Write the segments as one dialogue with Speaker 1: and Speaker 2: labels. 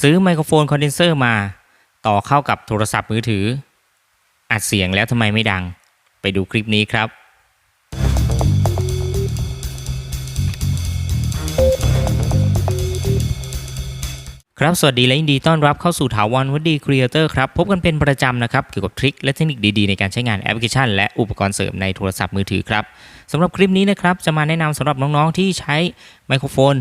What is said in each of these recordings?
Speaker 1: ซื้อไมโครโฟนคอนเดนเซอร์มา ต่อเข้ากับโทรศัพท์มือถือ อัดเสียงแล้วทำไมไม่ดัง ไปดูคลิปนี้ครับครับ สวัสดีและยินดีต้อนรับเข้าสู่ถาวรวัดดีครีเอเตอร์ครับ พบกันเป็นประจำนะครับ เกี่ยวกับทริคและเทคนิคดีๆ ในการใช้งานแอปพลิเคชัน และอุปกรณ์เสริมในโทรศัพท์มือถือครับสำหรับคลิปนี้นะครับ จะมาแนะนำสำหรับน้องๆ ที่ใช้ไมโครโฟน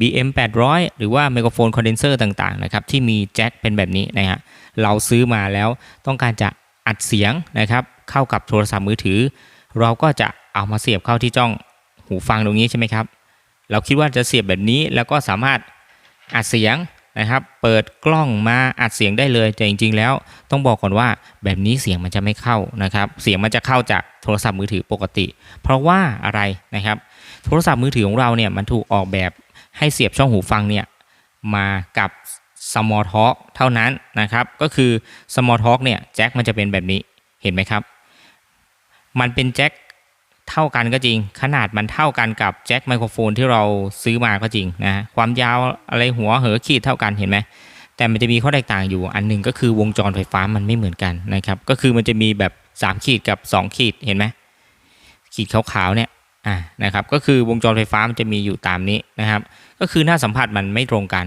Speaker 1: BM 800 หรือว่าไมโครโฟนคอนเดนเซอร์ต่างๆนะครับที่มีแจ็คเป็นแบบนี้นะฮะเราซื้อมาแล้วต้องการจะอัดเสียงนะครับเข้ากับโทรศัพท์มือถือ เราก็จะเอามาเสียบเข้าที่จ้องหูฟังตรงนี้ใช่ไหมครับ เราคิดว่าจะเสียบแบบนี้แล้วก็สามารถอัดเสียงนะครับ เปิดกล้องมาอัดเสียงได้เลยแต่จริง ๆ แล้วต้องบอกก่อนว่าแบบนี้เสียงมันจะไม่เข้านะครับ เสียงมันจะเข้าจากโทรศัพท์มือถือปกติ เพราะว่าอะไรนะครับ โทรศัพท์มือถือของเราเนี่ยมันถูกออกแบบให้เสียบช่องหูฟังเนี่ยมากับ small talk เท่านั้นนะครับ ก็คือ small talk เนี่ยแจ็คมันจะเป็นแบบนี้เห็นไหมครับ มันเป็นแจ็คเท่ากันก็จริง ขนาดมันเท่ากันกับแจ็คไมโครโฟนที่เราซื้อมาก็จริงนะความยาวอะไรหัวเหอขีดเท่ากันเห็นไหมแต่มันจะมีข้อแตกต่างอยู่อันหนึ่งก็คือวงจรไฟฟ้ามันไม่เหมือนกันนะครับ ก็คือมันจะมีแบบ 3 ขีดกับ 2 ขีดเห็นไหมขีดขาวๆเนี่ย อ่านะครับก็คือวงจรไฟฟ้ามันจะมีอยู่ตามนี้นะครับ ก็คือหน้าสัมผัสมันไม่ตรงกัน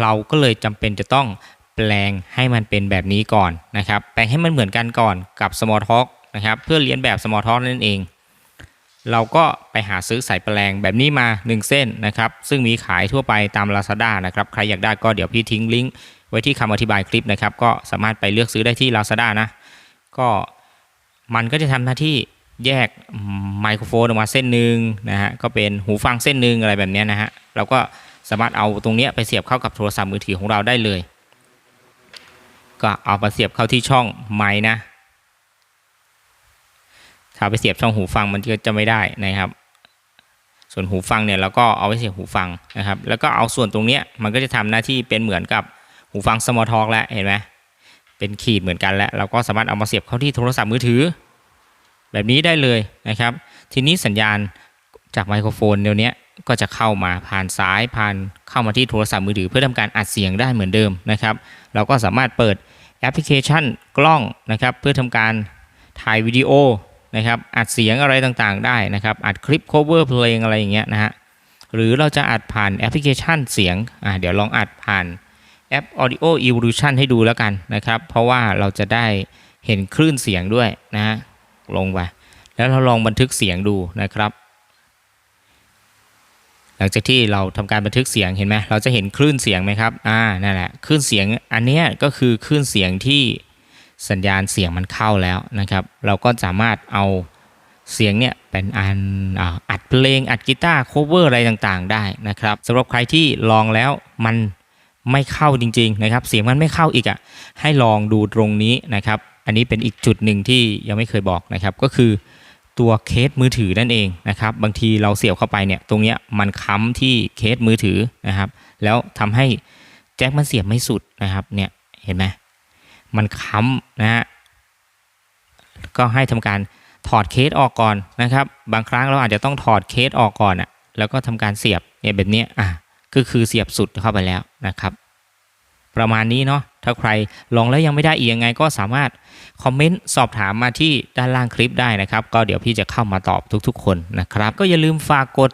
Speaker 1: เราก็เลยจำเป็นจะต้องแปลงให้มันเป็นแบบนี้ก่อนนะครับแปลงให้มันเหมือนกันก่อนกับ Small Talk นะครับเพื่อเรียนแบบ Small Talk นั่นเอง เราก็ไปหาซื้อสายแปลงแบบนี้มา 1 เส้นนะครับซึ่งมีขายทั่วไปตาม Lazada นะครับใครอยากได้ก็เดี๋ยวพี่ทิ้งลิงก์ไว้ที่คำอธิบายคลิปนะครับก็สามารถไปเลือกซื้อได้ที่ Lazada นะก็มันก็จะทำหน้าที่แยก ไมโครโฟนออกมาเส้นหนึ่งนะฮะก็เป็นหูฟังเส้นหนึ่งอะไรแบบนี้นะฮะเราก็สามารถเอาตรงเนี้ยไปเสียบเข้ากับโทรศัพท์มือถือของเราได้เลย ก็เอาไปเสียบเข้าที่ช่องไม้นะถ้าไปเสียบช่องหูฟังมันก็จะไม่ได้นะครับ ส่วนหูฟังเนี่ยเราก็เอาไว้เสียบหูฟังนะครับ แล้วก็เอาส่วนตรงเนี้ยมันก็จะทำหน้าที่เป็นเหมือนกับหูฟัง small talk แล้วเห็นไหมเป็นขีดเหมือนกันแล้ว เราก็สามารถเอามาเสียบเข้าที่โทรศัพท์มือถือ แบบนี้ได้เลยนะครับ ทีนี้สัญญาณจากไมโครโฟนเดี๋ยวนี้ก็จะเข้ามาผ่านสายผ่านเข้ามาที่โทรศัพท์มือถือเพื่อทำการอัดเสียงได้เหมือนเดิมนะครับ เราก็สามารถเปิดแอปพลิเคชันกล้องนะครับ เพื่อทำการถ่ายวิดีโอนะครับอัดเสียงอะไรต่างๆได้นะครับ อัดคลิป cover เพลงอะไรอย่างเงี้ยนะฮะหรือเราจะอัดผ่านแอปพลิเคชันเสียงอ่าเดี๋ยวลองอัดผ่านแอป Audio Evolution ให้ดูแล้วกันนะครับ เพราะว่าเราจะได้เห็นคลื่นเสียงด้วยนะฮะลงไป แล้วเราลองบันทึกเสียงดูนะครับ หลังจากที่เราทำการบันทึกเสียงเห็นไหมเราจะเห็นคลื่นเสียงไหมครับอ่านั่นแหละคลื่นเสียงอันนี้ก็คือคลื่นเสียงที่สัญญาณเสียงมันเข้าแล้วนะครับ เราก็สามารถเอาเสียงเนี่ยเป็นอันอ,อัดเพลงอัดกีตาร์โคเวอร์อะไรต่างๆ ได้นะครับสำหรับใครที่ลองแล้วมันไม่เข้าจริง ๆ นะครับ เสียงมันไม่เข้าอีกอะให้ลองดูตรงนี้นะครับ อันนี้เป็นอีกจุดหนึ่งที่ยังไม่เคยบอกนะครับ ก็คือ ตัวเคสมือถือนั่นเองนะครับบางทีเราเสียบเข้าไปเนี่ยตรงเนี้ยมันค้ำที่เคสมือถือนะครับ แล้วทำให้แจ็คมันเสียบไม่สุดนะครับเนี่ยเห็นไหมมันค้ำนะฮะก็ให้ทำการถอดเคสออกก่อนนะครับ บางครั้งเราอาจจะต้องถอดเคสออกก่อนอะแล้วก็ทำการเสียบเนี่ยแบบนี้อะก็คือเสียบสุดเข้าไปแล้วนะครับ ประมาณนี้เนาะถ้าใครลองแล้วยังไม่ได้อีกยังไงก็สามารถคอมเมนต์สอบถามมาที่ด้านล่างคลิปได้นะครับ ก็เดี๋ยวพี่จะเข้ามาตอบทุกๆ คนนะครับ ก็อย่าลืมฝากกด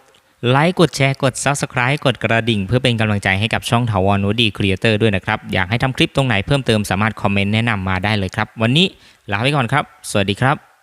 Speaker 1: ไลค์กดแชร์กด Subscribe กดกระดิ่ง เพื่อเป็นกำลังใจให้กับช่องถาวรนูดีครีเอเตอร์ด้วยนะครับ อยากให้ทำคลิปตรงไหนเพิ่มเติมสามารถคอมเมนต์แนะนำมาได้เลยครับ วันนี้ลาไปก่อนครับ สวัสดีครับ